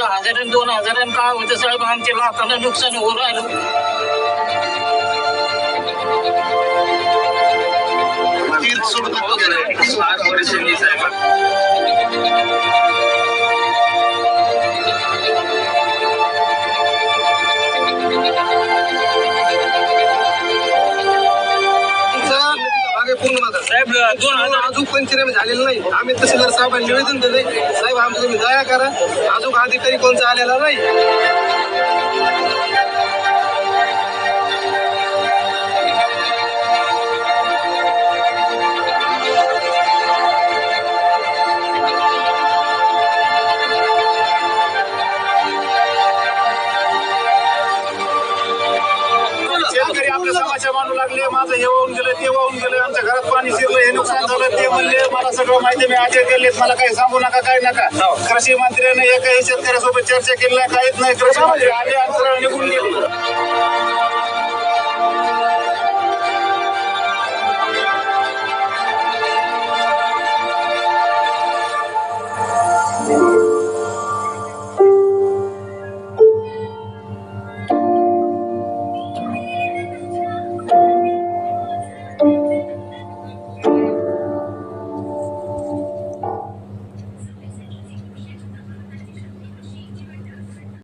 हजार दोन हजारांनी काय होतं साहेब आमच्या लाखांना नुकसान होऊ राहिलं. दोन हजार अजून पंचनामे झालेलं नाही. आम्ही तहसीलदार साहेबांना निवेदन दिले साहेब आमचं तुम्ही दया करा. अजून अधिकारी कोणचा आलेला नाही. लागले. माझं हे वाहून गेलं ते वाहून गेलं. हे ते म्हणले मला सगळं माहिती मी आजर केले मला काही सांगू नका काय नका. कृषी मंत्र्याने एकही शेतकऱ्यासोबत चर्चा केली नाही काहीच नाही. कृषी मंत्री आले आणि सरळ निघून गेले.